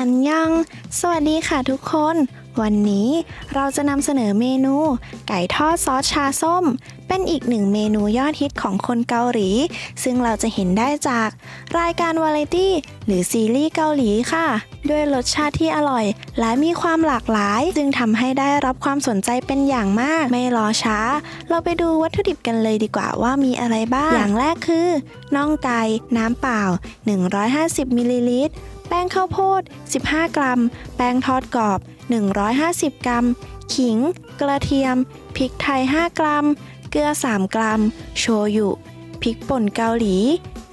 อันยังสวัสดีค่ะทุกคน วันนี้เราจะนำเสนอเมนู ไก่ทอดซอสชาส้ม เป็นอีกหนึ่งเมนูยอดฮิตของคนเกาหลี ซึ่งเราจะเห็นได้จาก รายการวาไรตี้หรือซีรีส์เกาหลีค่ะ ด้วยรสชาติที่อร่อย และมีความหลากหลาย จึงทำให้ได้รับความสนใจเป็นอย่างมาก ไม่รอช้า เราไปดูวัตถุดิบกันเลยดีกว่าว่ามีอะไรบ้าง อย่างแรกคือน่องไก่น้ำเปล่า 150มิลลิลิตรแป้งข้าวโพด 15 กรัม แป้งทอดกรอบ 150 กรัม ขิง กระเทียม พริกไทย 5 กรัม เกลือ 3 กรัม โชยุ พริกป่นเกาหลี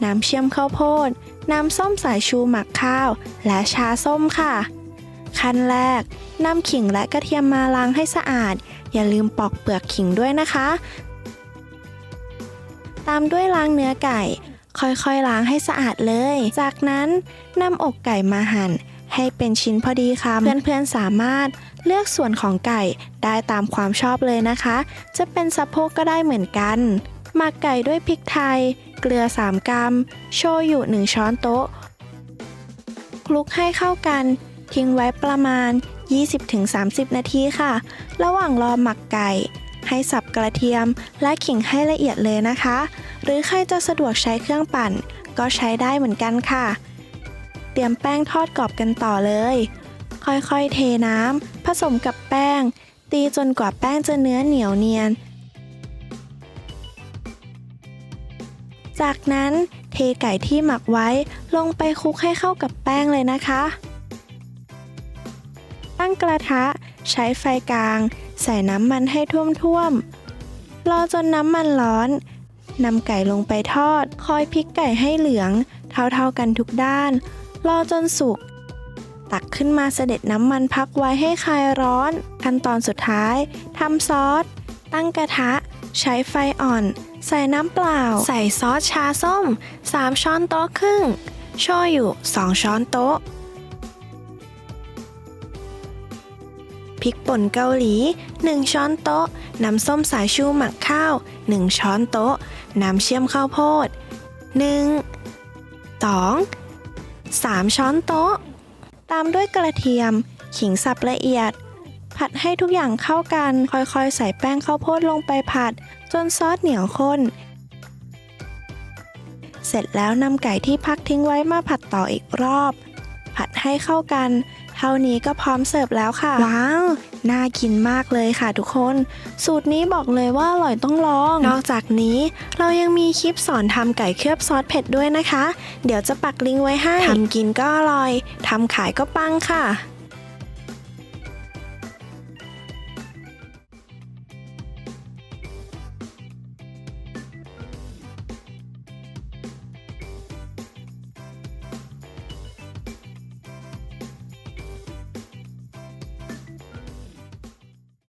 น้ำเชื่อมข้าวโพด น้ำส้มสายชูหมักข้าว และชาส้มค่ะ ขั้นแรกนำขิงและกระเทียมมาล้างให้สะอาด อย่าลืมปอกเปลือกขิงด้วยนะคะ ตามด้วยล้างเนื้อไก่ ค่อยๆล้างให้สะอาดเลย จากนั้นนำอกไก่มาหั่น ให้เป็นชิ้นพอดีคำเพื่อนๆสามารถเลือกส่วนของไก่ได้ตามความชอบเลยนะคะ จะเป็นสะโพกก็ได้เหมือนกัน หมักไก่ด้วยพริกไทย กลือ 3 กรัม โชยุ 1 ช้อนโต๊ะ คลุกให้เข้ากัน ทิ้งไว้ประมาณ 20-30 นาทีค่ะ ระหว่างรอหมักไก่ ให้สับกระเทียมและขิงให้ละเอียดเลยนะคะ หรือใครจะสะดวกใช้เครื่องปั่น ก็ใช้ได้เหมือนกันค่ะ เตรียมแป้งทอดกรอบกันต่อเลย ค่อยๆ เทน้ำผสมกับแป้ง ตีจนกว่าแป้งจะเนื้อเหนียวเนียน จากนั้นเทไก่ที่หมักไว้ลงไปคลุกให้เข้ากับแป้งเลยนะคะ ตั้งกระทะใช้ไฟกลาง ใส่น้ำมันให้ท่วมๆ รอจนน้ำมันร้อนนำไก่ลงไปทอด คอยพลิกไก่ให้เหลือง เท่าๆกันทุกด้าน รอจนสุก ตักขึ้นมาเสด็จน้ำมันพักไว้ให้คลายร้อน ขั้นตอนสุดท้ายทำซอส ตั้งกระทะ ใช้ไฟอ่อน ใส่น้ำเปล่า ใส่ซอสชาส้ม 3 ช้อนโต๊ะครึ่ง โชยุ 2 ช้อนโต๊ะ พริกป่นเกาหลี 1 ช้อนโต๊ะ น้ำส้มสายชูหมักข้าว 1 ช้อนโต๊ะ น้ำเชื่อมข้าวโพด 1 2 3 ช้อนโต๊ะ ตามด้วยกระเทียม ขิงสับละเอียดผัดให้ทุกอย่างเข้ากัน ค่อยๆ ใส่แป้งข้าวโพดลงไปผัด นซอสเหนียวข้น เสร็จแล้วนำไก่ที่พักทิ้งไว้มาผัดต่ออีกรอบ ผัดให้เข้ากัน เท่านี้ก็พร้อมเสิร์ฟแล้วค่ะ ว้าว น่ากินมากเลยค่ะทุกคน สูตรนี้บอกเลยว่าอร่อยต้องลอง นอกจากนี้เรายังมีคลิปสอนทำไก่เคลือบซอสเผ็ดด้วยนะคะ เดี๋ยวจะปักลิงก์ไว้ให้ทำกินก็อร่อยทำขายก็ปังค่ะ